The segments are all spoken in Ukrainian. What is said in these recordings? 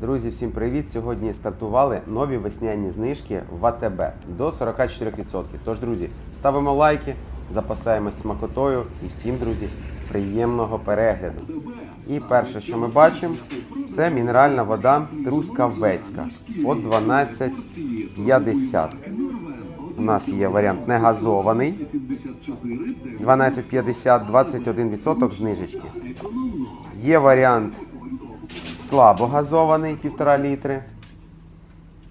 Друзі, всім привіт! Сьогодні стартували нові весняні знижки в АТБ до 44%. Тож, друзі, ставимо лайки, запасаємось смакотою і всім, друзі, приємного перегляду. І перше, що ми бачимо, це мінеральна вода Трускавецька от 12,50. У нас є варіант негазований. 12,50, 21% знижечки. Є варіант слабо газований 1,5 літри.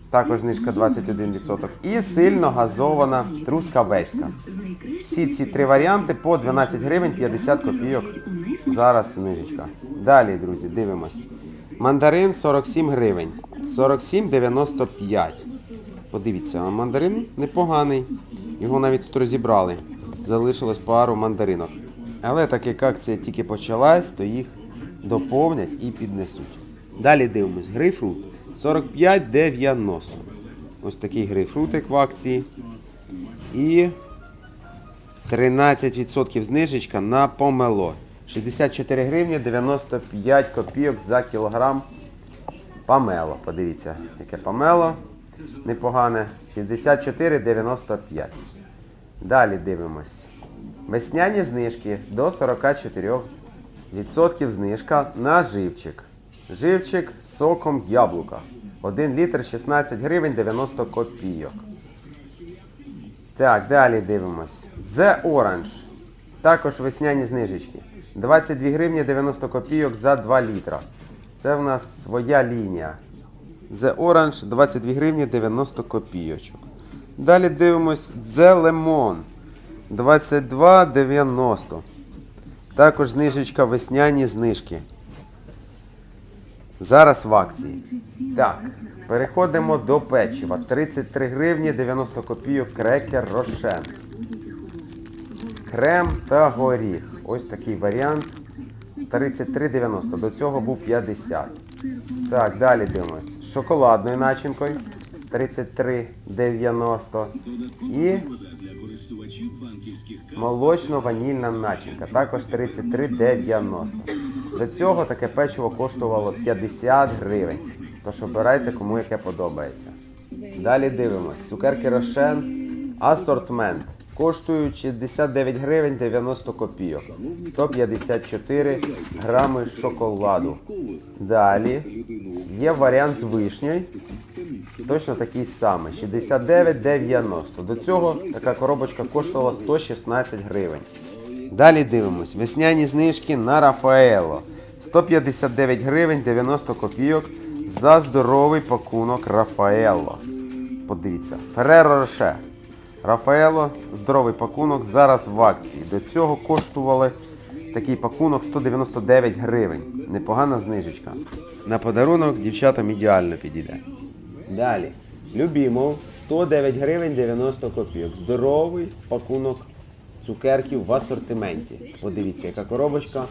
Також знижка 21%. І сильно газована трускавецька. Всі ці три варіанти по 12 гривень 50 копійок. Зараз знижечка. Далі, друзі, дивимось. Мандарин 47 гривень. 47,95. Подивіться, мандарин непоганий. Його навіть тут розібрали. Залишилось пару мандаринок. Але так як акція тільки почалась, то їх доповнять і піднесуть. Далі дивимось. Грейпфрут 45,90. Ось такий грейпфрутик в акції. І 13% знижечка на помело. 64 гривні 95 копійок за кілограм помело. Подивіться, яке помело. Непогане. 64,95. Далі дивимось. Весняні знижки до 44% знижка на живчик. Живчик з соком яблука. 1 літр 16 гривень 90 копійок. Так, далі дивимось. The Orange. Також весняні знижечки. 22 гривні 90 копійок за 2 літра. Це в нас своя лінія. The Orange 22 гривні 90 копійочок. Далі дивимось The Lemon 22,90. Також знижечка весняні знижки. Зараз в акції. Так, переходимо до печива. 33 гривні 90 копійок крекер Рошен. Крем та горіх. Ось такий варіант. 33,90. До цього був 50. Так, далі дивимось. З шоколадною начинкою 33,90. І молочно-ванільна начинка. Також 33,90. До цього таке печиво коштувало 50 гривень. Тож обирайте, кому яке подобається. Далі дивимось. Цукерки Рошен. Асортмент. Коштують 69 гривень 90 копійок. 154 грами шоколаду. Далі є варіант з вишнею. Точно такий самий. 69,90. До цього така коробочка коштувала 116 гривень. Далі дивимось. Весняні знижки на Рафаело. 159 гривень 90 копійок за здоровий пакунок Рафаело. Подивіться. Ферреро Роше. Рафаело, здоровий пакунок, зараз в акції. До цього коштували такий пакунок 199 гривень. Непогана знижечка. На подарунок дівчатам ідеально підійде. Далі. Любімов 109 гривень 90 копійок. Здоровий пакунок цукерків в асортименті. Подивіться, яка коробочка.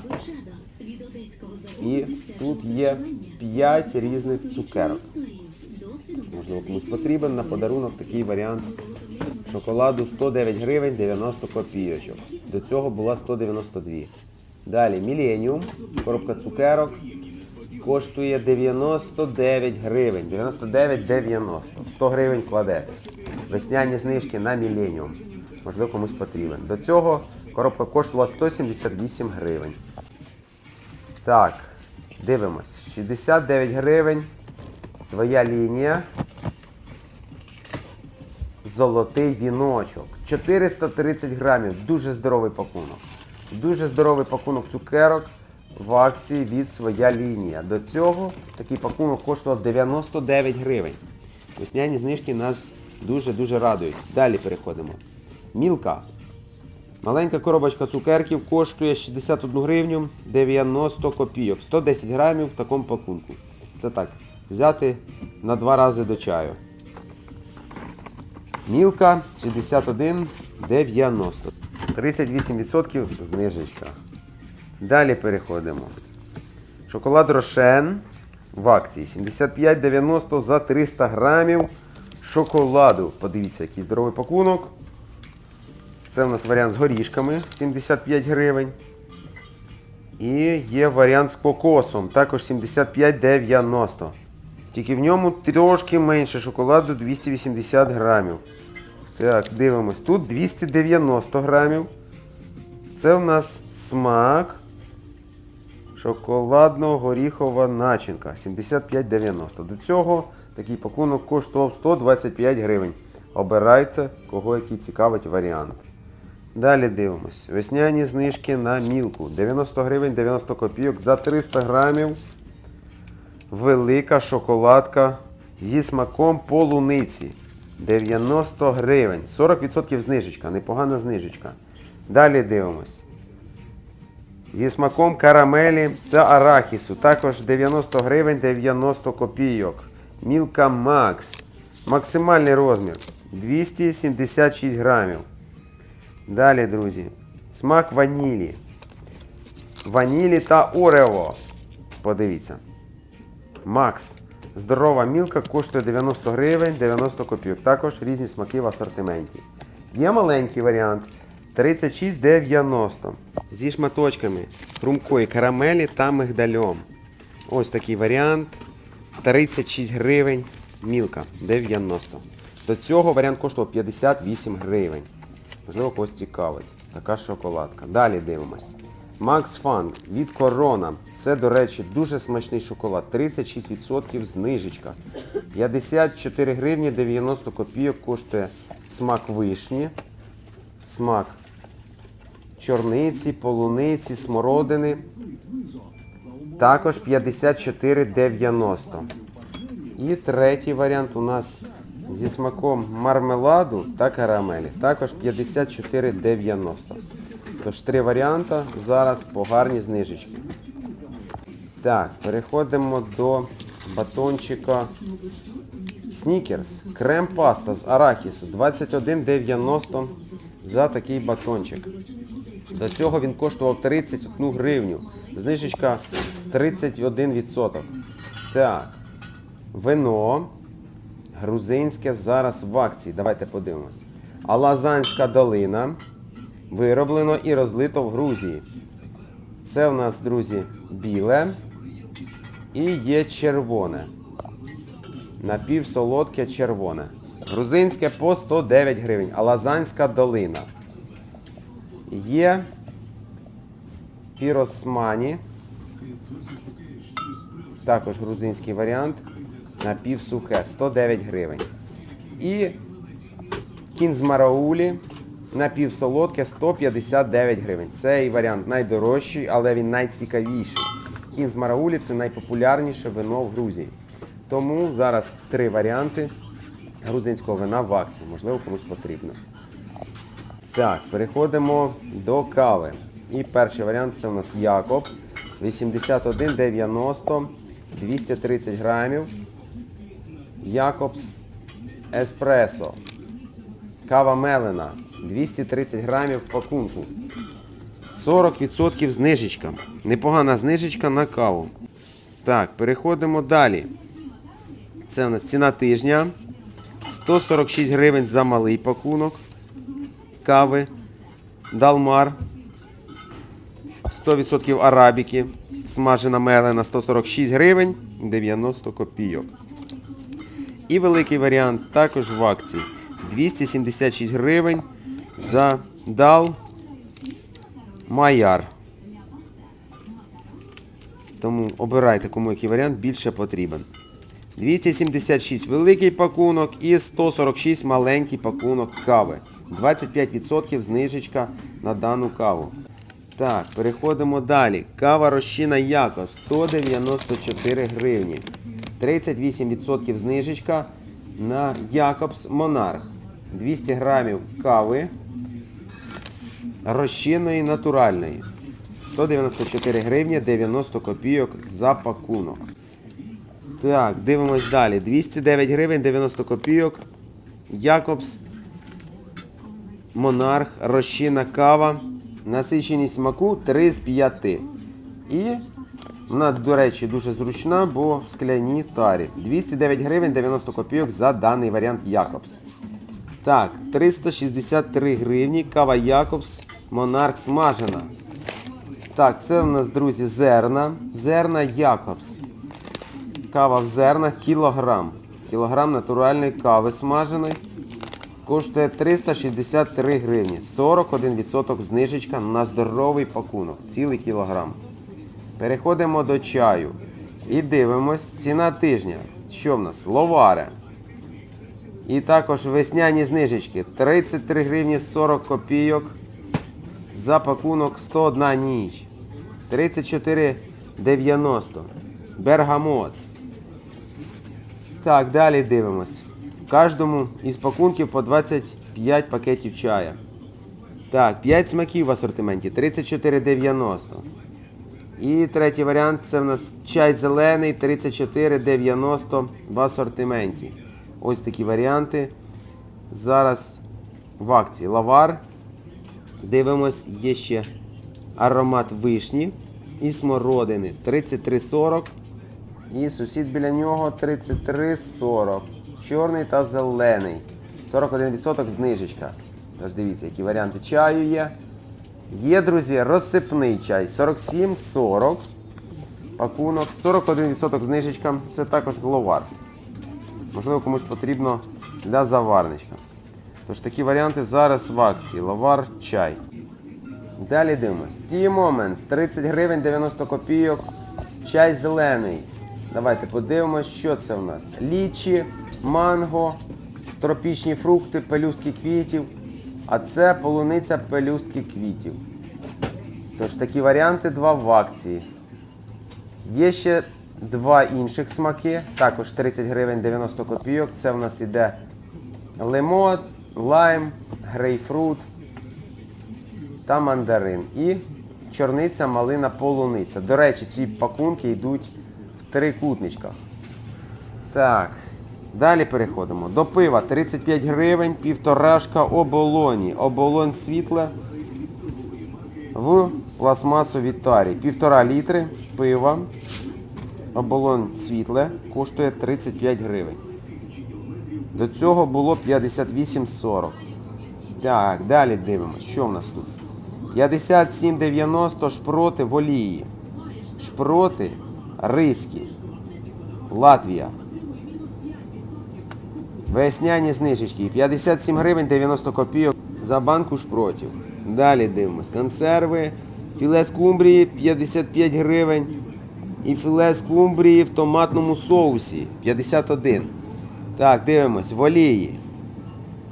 І тут є 5 різних цукерок. Можливо, комусь потрібен на подарунок такий варіант шоколаду 109 гривень 90 копійочок. До цього була 192. Далі Millennium, коробка цукерок. Коштує 99 гривень. 99,90. 100 гривень кладетесь. Весняні знижки на Millennium. Можливо, комусь потрібен. До цього коробка коштувала 178 гривень. Так, дивимось. 69 гривень. Своя лінія. Золотий віночок. 430 грамів. Дуже здоровий пакунок. Дуже здоровий пакунок цукерок в акції від своя лінія. До цього такий пакунок коштував 99 гривень. Весняні знижки нас дуже-дуже радують. Далі переходимо. Мілка. Маленька коробочка цукерків коштує 61 гривню 90 копійок. 110 грамів в такому пакунку. Це так. Взяти на два рази до чаю. Мілка 61,90. 38% знижечка. Далі переходимо. Шоколад Рошен в акції 75,90 за 300 грамів шоколаду. Подивіться, який здоровий пакунок. Це у нас варіант з горішками 75 гривень. І є варіант з кокосом, також 75,90. Тільки в ньому трошки менше шоколаду 280 грамів. Так, дивимось. Тут 290 грамів. Це в нас смак шоколадно-горіхова начинка 75,90. До цього такий пакунок коштував 125 гривень. Обирайте, кого який цікавить варіант. Далі дивимось. Весняні знижки на мілку. 90 гривень 90 копійок за 300 грамів. Велика шоколадка зі смаком полуниці. 90 гривень. 40% знижечка. Непогана знижечка. Далі дивимось. Зі смаком карамелі та арахісу. Також 90 гривень 90 копійок. Мілка Макс. Максимальний розмір 276 грамів. Далі, друзі. Смак ванілі. Ванілі та Орео. Подивіться. Макс. Здорова мілка коштує 90 гривень 90 копійок. Також різні смаки в асортименті. Є маленький варіант 36,90 зі шматочками хрумкої карамелі та мигдальом. Ось такий варіант. 36 гривень мілка 90. До цього варіант коштував 58 гривень. Можливо, когось цікавить. Така шоколадка. Далі дивимось. Max Fun від Corona. Це, до речі, дуже смачний шоколад. 36% знижечка. 54 гривні 90 копійок коштує смак вишні, смак чорниці, полуниці, смородини. Також 54,90. І третій варіант у нас зі смаком мармеладу та карамелі. Також 54,90. Тож три варіанти зараз по гарній знижечці. Так, переходимо до батончика Снікерс. Крем-паста з арахісу 21,90 за такий батончик. До цього він коштував 31 гривню. Знижечка 31%. Так. Вино. Грузинське зараз в акції. Давайте подивимось. Алазанська долина. Вироблено і розлито в Грузії. Це в нас, друзі, біле. І є червоне. Напівсолодке червоне. Грузинське по 109 гривень. Алазанська долина. Є піросмані. Також грузинський варіант. Напівсухе 109 гривень. І кінзмараулі напівсолодке 159 гривень. Цей варіант найдорожчий, але він найцікавіший. Кінзмараулі це найпопулярніше вино в Грузії. Тому зараз три варіанти грузинського вина в акції. Можливо, комусь потрібно. Так, переходимо до кави. І перший варіант це у нас Якобс. 81,90, 230 грамів. Якобс Еспресо. Кава Мелена. 230 грамів пакунку. 40% знижечка. Непогана знижечка на каву. Так, переходимо далі. Це у нас ціна тижня. 146 гривень за малий пакунок кави. Далмар. 100% арабіки. Смажена мелена 146 гривень 90 копійок. І великий варіант також в акції. 276 гривень за дал Майяр. Тому обирайте, кому який варіант більше потрібен. 276 великий пакунок і 146 маленький пакунок кави. 25% знижечка на дану каву. Так, переходимо далі. Кава розчина Яков 194 гривні. 38% знижечка на Якобс Монарх. 200 грамів кави розчинної натуральної. 194 гривні 90 копійок за пакунок. Так, дивимось далі. 209 гривень 90 копійок. Якобс Монарх, розчина кава. Насиченість смаку 3 з 5. І вона, до речі, дуже зручна, бо в скляній тарі. 209 гривень 90 копійок за даний варіант Якобс. Так, 363 гривні. Кава Якобс. Монарх смажена. Так, це у нас, друзі, зерна. Зерна Якобс. Кава в зернах кілограм. Кілограм натуральної кави смаженої коштує 363 гривні. 41% знижечка на здоровий пакунок. Цілий кілограм. Переходимо до чаю. І дивимось. Ціна тижня. Що в нас? Ловаре. І також весняні знижечки. 33 гривні 40 копійок. За пакунок 101 ніч. 34,90. Бергамот. Так, далі дивимось. В кожному із пакунків по 25 пакетів чая. Так, 5 смаків в асортименті 34,90. І третій варіант це в нас чай зелений 34,90 в асортименті. Ось такі варіанти. Зараз в акції лавар. Дивимось, є ще аромат вишні і смородини 33,40. І сусід біля нього 33,40. Чорний та зелений. 41% знижечка. Тож дивіться, які варіанти чаю є. Є, друзі, розсипний чай 47,40. Пакунок 41% знижечка. Це також ловар. Можливо, комусь потрібно для заварничка. Тож такі варіанти зараз в акції. Ловар чай. Далі дивимось. Ті Moments 30 гривень 90 копійок. Чай зелений. Давайте подивимось, що це в нас. Лічі, манго, тропічні фрукти, пелюстки квітів. А це полуниця пелюстки квітів. Тож такі варіанти два в акції. Є ще два інших смаки, також 30 гривень 90 копійок. Це в нас іде лимон, лайм, грейпфрут та мандарин. І чорниця, малина, полуниця. До речі, ці пакунки йдуть в трикутничках. Так. Далі переходимо. До пива 35 гривень, півторашка оболоні. Оболонь світла в пластмасовій тарі. Півтора літри пива. Оболонь світле коштує 35 гривень. До цього було 58,40. Так, далі дивимося. Що в нас тут? 57,90 шпроти в олії. Шпроти риські. Латвія. Весняні знижечки. 57 гривень 90 копійок за банку шпротів. Далі дивимось. Консерви. Філе скумбрії 55 гривень. І філе скумбрії в томатному соусі 51. Так, дивимось. В олії.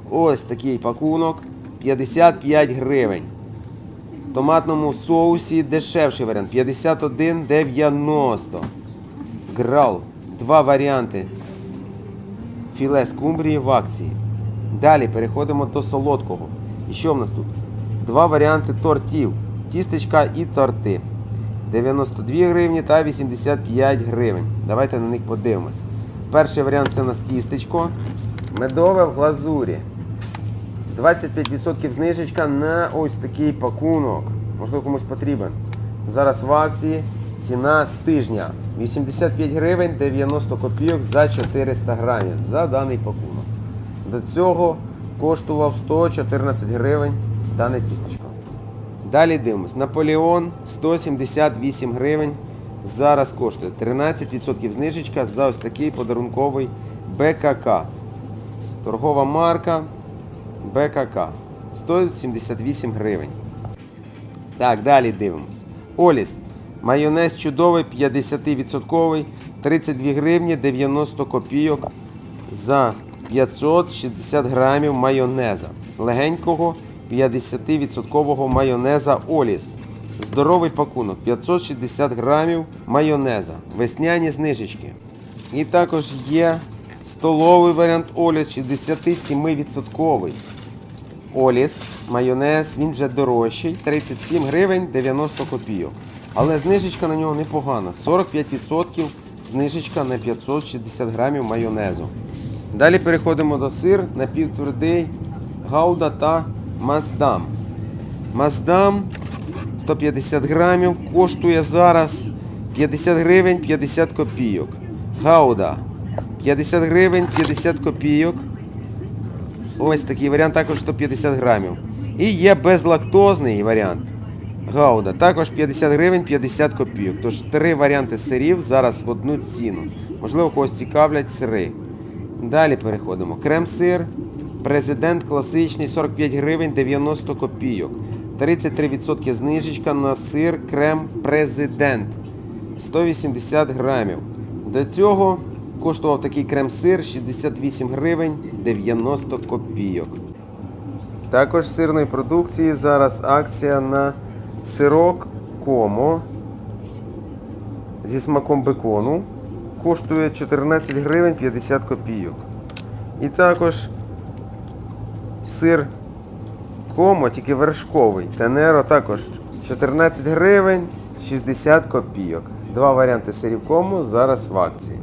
Ось такий пакунок. 55 гривень. В томатному соусі дешевший варіант 51,90. Грал. Два варіанти філе скумбрії в акції. Далі переходимо до солодкого. І що в нас тут? Два варіанти тортів. Тістечка і торти. 92 гривні та 85 гривень. Давайте на них подивимось. Перший варіант це у нас тістечко. Медове в глазурі. 25% знижечка на ось такий пакунок. Можливо, комусь потрібен. Зараз в акції ціна тижня. 85 гривень 90 копійок за 400 грамів за даний пакунок. До цього коштував 114 гривень дане тістечко. Далі дивимось. Наполеон 178 гривень. Зараз коштує 13% знижечка за ось такий подарунковий БКК. Торгова марка БКК 178 гривень. Так, далі дивимось. Оліс. Майонез чудовий 50%, 32 гривні 90 копійок за 560 грамів майонеза. Легенького 50% майонеза Оліс. Здоровий пакунок 560 грамів майонеза. Весняні знижечки. І також є столовий варіант Оліс 67%. Оліс, майонез, він вже дорожчий, 37 гривень 90 копійок. Але знижечка на нього непогана. 45% знижечка на 560 грамів майонезу. Далі переходимо до сир напівтвердий Гауда та Маздам. Маздам 150 грамів коштує зараз 50 гривень 50 копійок. Гауда 50 гривень 50 копійок. Ось такий варіант також 150 грамів. І є безлактозний варіант. Гауда. Також 50 гривень 50 копійок. Тож три варіанти сирів зараз в одну ціну. Можливо, когось цікавлять сири. Далі переходимо. Крем-сир. Президент класичний 45 гривень 90 копійок. 33% знижечка на сир крем президент 180 грамів. До цього коштував такий крем-сир 68 гривень 90 копійок. Також сирної продукції зараз акція на сирок Комо зі смаком бекону. Коштує 14 гривень 50 копійок. І також сир Комо, тільки вершковий. Тенеро також 14 гривень 60 копійок. Два варіанти сирів Комо зараз в акції.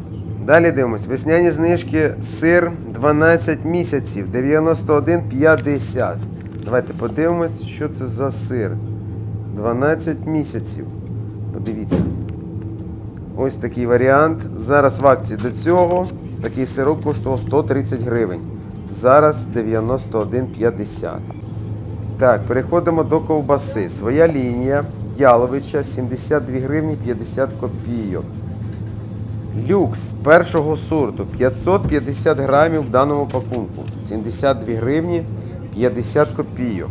Далі дивимось. Весняні знижки сир 12 місяців 91,50. Давайте подивимось, що це за сир. 12 місяців. Подивіться. Ось такий варіант. Зараз в акції до цього такий сирок коштував 130 гривень. Зараз 91,50. Так, переходимо до ковбаси. Своя лінія Яловича 72 гривні 50 копійок. Люкс першого сорту 550 грамів в даному пакунку. 72 гривні 50 копійок.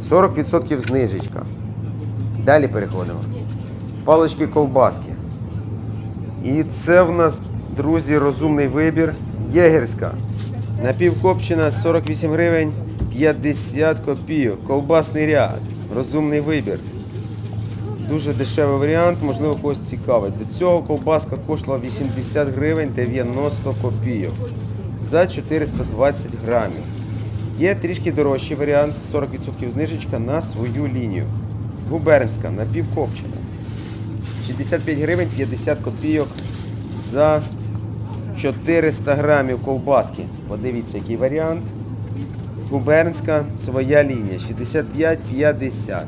40% знижечка. Далі переходимо. Палички ковбаски. І це в нас, друзі, розумний вибір. Єгерська. Напівкопчена 48 гривень 50 копійок. Ковбасний ряд. Розумний вибір. Дуже дешевий варіант, можливо, когось цікавить. До цього ковбаска коштувала 80 гривень 90 копійок за 420 грамів. Є трішки дорожчий варіант, 40% знижечка на свою лінію. Губернська напівкопчена. 65 гривень 50 копійок за 400 грамів ковбаски. Подивіться, який варіант. Губернська своя лінія 65-50.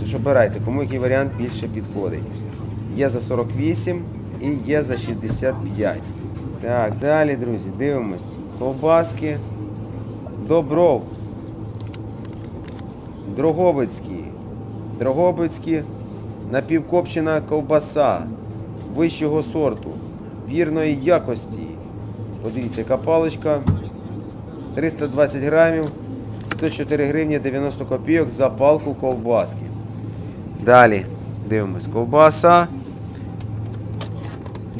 Тож обирайте, кому який варіант більше підходить. Є за 48 і є за 65. Так, далі, друзі, дивимось. Ковбаски. Добров. Дрогобицькі. Дрогобицькі. Напівкопчена ковбаса вищого сорту, вірної якості. Подивіться, яка паличка. 320 грамів, 104 гривні 90 копійок за палку ковбаски. Далі дивимось. Ковбаса.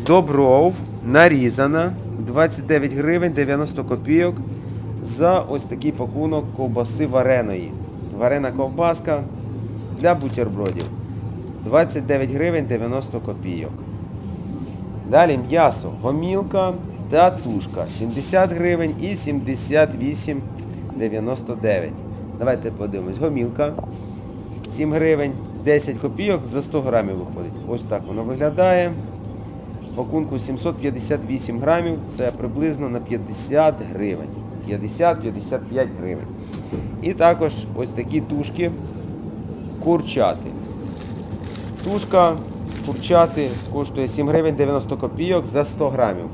Добров нарізана 29 гривень 90 копійок за ось такий пакунок ковбаси вареної. Варена ковбаска для бутербродів. 29 гривень 90 копійок. Далі м'ясо, гомілка та тушка. 70 гривень і 78,99. Давайте подивимось. Гомілка 7 гривень, 10 копійок за 100 грамів виходить. Ось так воно виглядає. Пакунку 758 грамів, це приблизно на 50 гривень. 50-55 гривень. І також ось такі тушки курчати. Тушка курчати коштує 7 гривень 90 копійок за 100 грамів.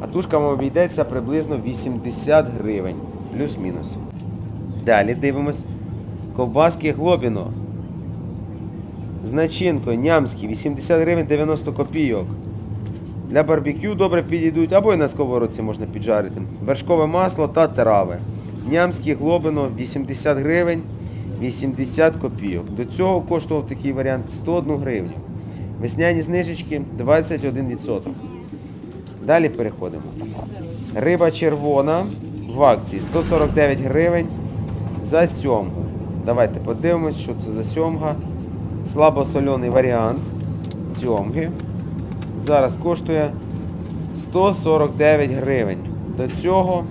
А тушка вам обійдеться приблизно 80 гривень. Плюс-мінус. Далі дивимось. Ковбаски Глобіно. З начинкою нямські 80 гривень 90 копійок. Для барбекю добре підійдуть, або і на сковородці можна піджарити. Вершкове масло та трави. Нямські глобино 80 гривень 80 копійок. До цього коштував такий варіант 101 гривню. Весняні знижечки 21%. Далі переходимо. Риба червона в акції 149 гривень за сьомгу. Давайте подивимось, що це за сьомга. Слабосолений варіант сьомги. Зараз коштує 149 гривень. До цього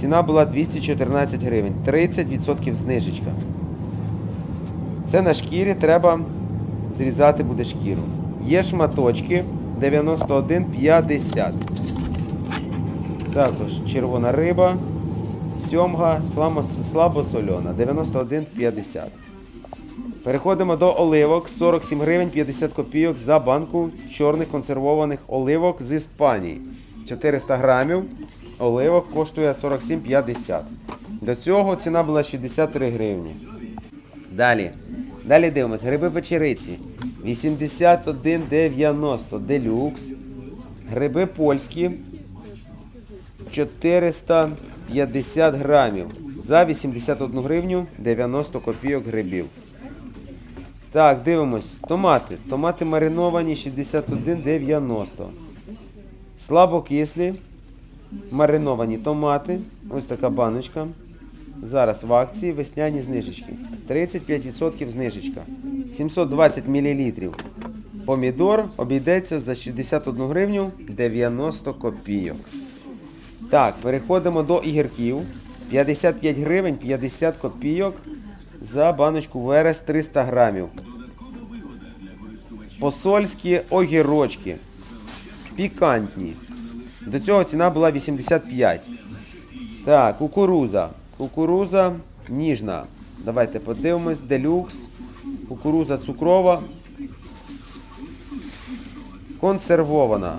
ціна була 214 гривень. 30% знижечка. Це на шкірі треба зрізати буде шкіру. Є шматочки 91,50. Також червона риба, сьомга, слабосольона 91,50. Переходимо до оливок 47 гривень 50 копійок за банку чорних консервованих оливок з Іспанії. 400 грамів оливок коштує 47,50. До цього ціна була 63 гривні. Далі. Далі дивимось. Гриби печериці. 81,90 делюкс. Гриби польські. 450 грамів. За 81 гривню 90 копійок грибів. Так, дивимось. Томати. Томати мариновані 61,90. Слабокислі. Мариновані томати. Ось така баночка. Зараз в акції весняні знижечки. 35% знижечка. 720 мл. Помідор обійдеться за 61 гривню 90 копійок. Так, переходимо до ігірків. 55 гривень 50 копійок за баночку ВРС 300 грамів. Посольські огірочки. Пікантні. До цього ціна була 85. Так, кукуруза. Кукуруза ніжна. Давайте подивимось. Делюкс. Кукуруза цукрова. Консервована.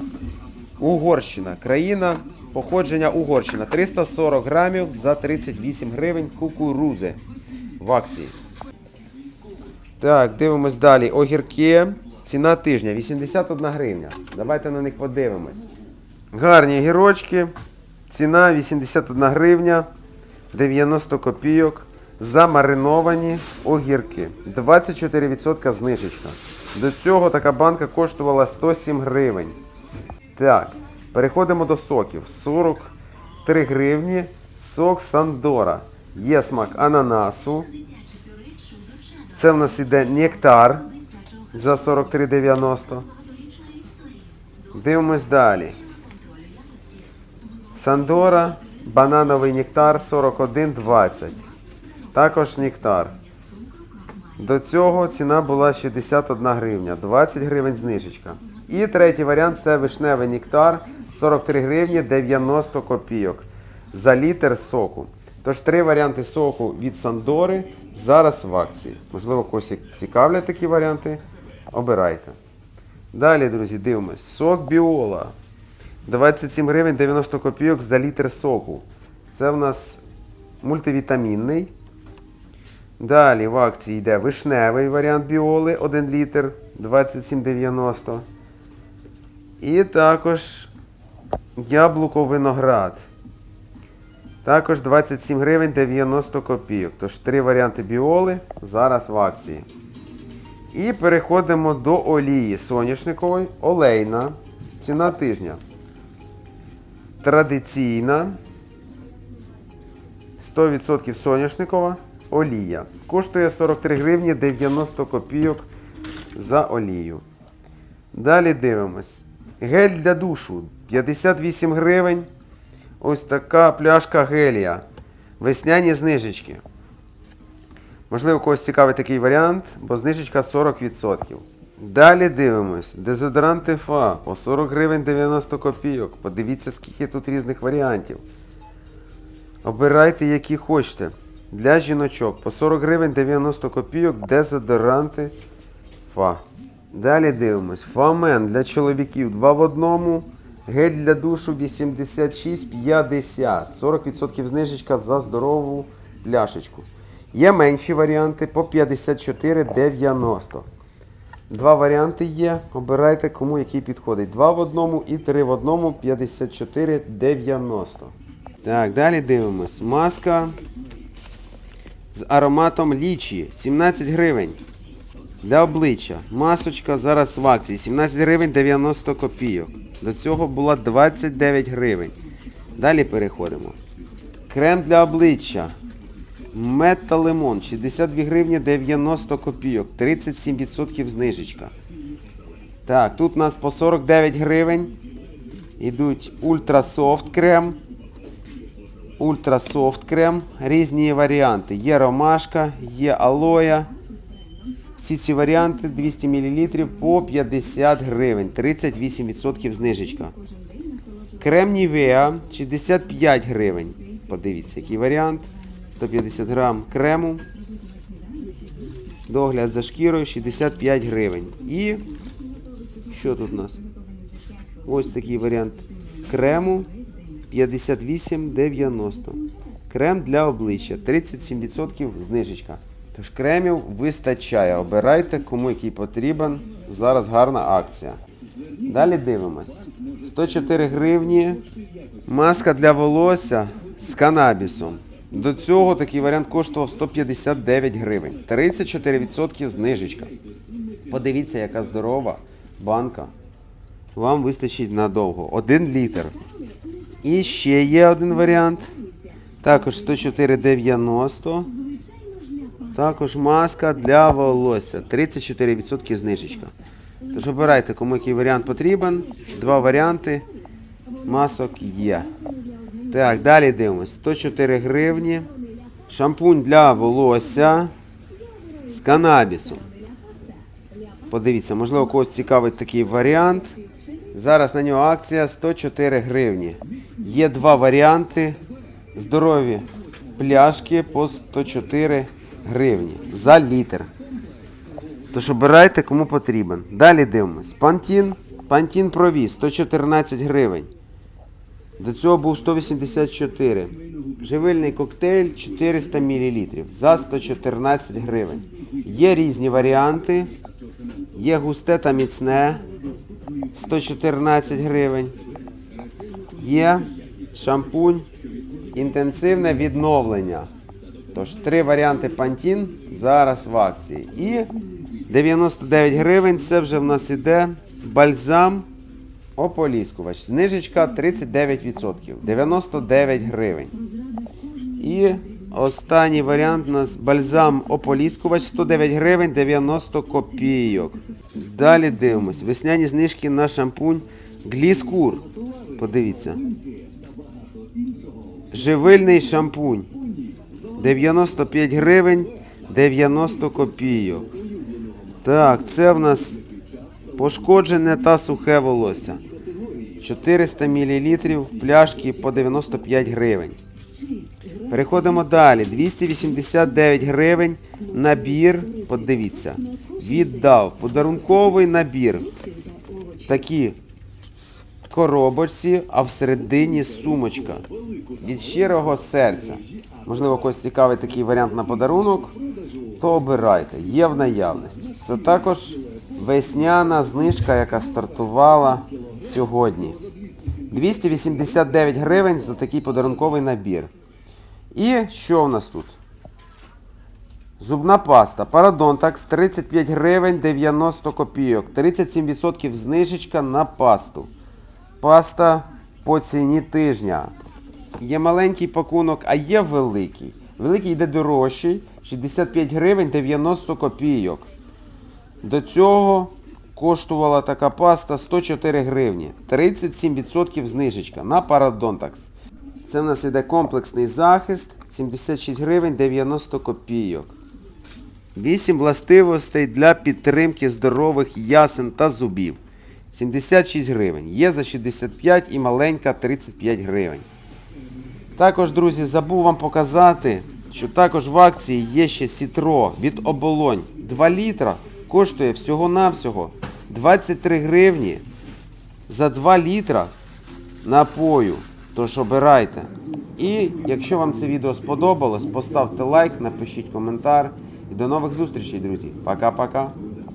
Угорщина. Країна. Походження Угорщина. 340 грамів за 38 гривень кукурузи в акції. Так, дивимось далі. Огірки. Ціна тижня 81 гривня. Давайте на них подивимось. Гарні огірочки. Ціна 81 гривня 90 копійок. Замариновані огірки. 24% знижечка. До цього така банка коштувала 107 гривень. Так, переходимо до соків. 43 гривні. Сок Сандора. Є смак ананасу. Це в нас іде нектар за 43,90. Дивимось далі. Сандора, банановий нектар 41,20. Також нектар. До цього ціна була 61 гривня, 20 гривень знижечка. І третій варіант це вишневий нектар 43 гривні 90 копійок за літр соку. Тож три варіанти соку від Сандори зараз в акції. Можливо, когось цікавлять такі варіанти. Обирайте. Далі, друзі, дивимось. Сок Біола. 27 гривень 90 копійок за літр соку. Це в нас мультивітамінний. Далі в акції йде вишневий варіант біоли 1 літр 27,90. І також яблуко виноград. Також 27 гривень 90 копійок. Тож три варіанти біоли зараз в акції. І переходимо до олії соняшникової, олейна. Ціна тижня. Традиційна. 100% соняшникова олія. Коштує 43 гривні 90 копійок за олію. Далі дивимось. Гель для душу 58 гривень. Ось така пляшка гелія. Весняні знижечки. Можливо, когось цікавий такий варіант, бо знижечка 40%. Далі дивимось. Дезодоранти ФА по 40 гривень 90 копійок. Подивіться, скільки тут різних варіантів. Обирайте, які хочете. Для жіночок по 40 гривень 90 копійок дезодоранти ФА. Далі дивимось. Фамен для чоловіків 2 в одному. Гель для душу 86,50. 40% знижечка за здорову пляшечку. Є менші варіанти по 54,90. Два варіанти є. Обирайте, кому який підходить. 2 в одному і 3 в одному 54,90. Так, далі дивимось. Маска з ароматом лічі 17 гривень. Для обличчя. Масочка зараз в акції 17 гривень 90 копійок. До цього була 29 гривень. Далі переходимо. Крем для обличчя. Мед та лимон 62 гривні 90 копійок. 37% знижечка. Так, тут у нас по 49 гривень. Ідуть ультрасофт крем. Ультрасофт крем. Різні варіанти. Є ромашка, є алоя. Всі ці варіанти 200 мл по 50 гривень. 38% знижечка. Крем Нівеа 65 гривень. Подивіться, який варіант. 150 грам крему. Догляд за шкірою 65 гривень. І що тут у нас? Ось такий варіант крему 58,90. Крем для обличчя 37% знижечка. Тож кремів вистачає. Обирайте, кому який потрібен. Зараз гарна акція. Далі дивимось. 104 гривні. Маска для волосся з канабісом. До цього такий варіант коштував 159 гривень. 34% знижечка. Подивіться, яка здорова банка. Вам вистачить надовго. Один літр. І ще є один варіант. Також 104,90. Також маска для волосся. 34% знижечка. Тож обирайте, кому який варіант потрібен. Два варіанти. Масок є. Так, далі дивимось. 104 гривні. Шампунь для волосся з канабісом. Подивіться, можливо, когось цікавить такий варіант. Зараз на нього акція 104 гривні. Є два варіанти. Здорові пляшки по 104 гривні за літр. Тож обирайте, кому потрібен. Далі дивимось. Пантін. Пантін Прові 114 гривень. До цього був 184. Живильний коктейль 400 мл за 114 гривень. Є різні варіанти. Є густе та міцне 114 гривень. Є шампунь інтенсивне відновлення. Тож три варіанти Pantene зараз в акції. І 99 гривень це вже в нас іде бальзам ополіскувач. Знижечка 39%. 99 гривень. І останній варіант у нас бальзам ополіскувач 109 гривень 90 копійок. Далі дивимось. Весняні знижки на шампунь Гліскур. Подивіться. Живильний шампунь. 95 гривень 90 копійок. Так, це в нас пошкоджене та сухе волосся. 400 мл пляшки по 95 гривень. Переходимо далі. 289 гривень набір. Подивіться. Віддав подарунковий набір. Такі коробочці, а всередині сумочка. Від щирого серця. Можливо, когось цікавий такий варіант на подарунок, то обирайте. Є в наявності. Це також весняна знижка, яка стартувала сьогодні. 289 гривень за такий подарунковий набір. І що в нас тут? Зубна паста. Парадонтакс 35 гривень 90 копійок. 37% знижечка на пасту. Паста по ціні тижня. Є маленький пакунок, а є великий. Великий йде дорожчий 65 гривень 90 копійок. До цього коштувала така паста 104 гривні. 37% знижечка на парадонтакс. Це в нас іде комплексний захист 76 гривень 90 копійок. 8 властивостей для підтримки здорових ясен та зубів. 76 гривень. Є за 65 і маленька 35 гривень. Також, друзі, забув вам показати, що також в акції є ще сітро від оболонь. 2 літра коштує всього-навсього 23 гривні за 2 літра напою. Тож обирайте. І якщо вам це відео сподобалось, поставте лайк, напишіть коментар. І до нових зустрічей, друзі. Пока-пока.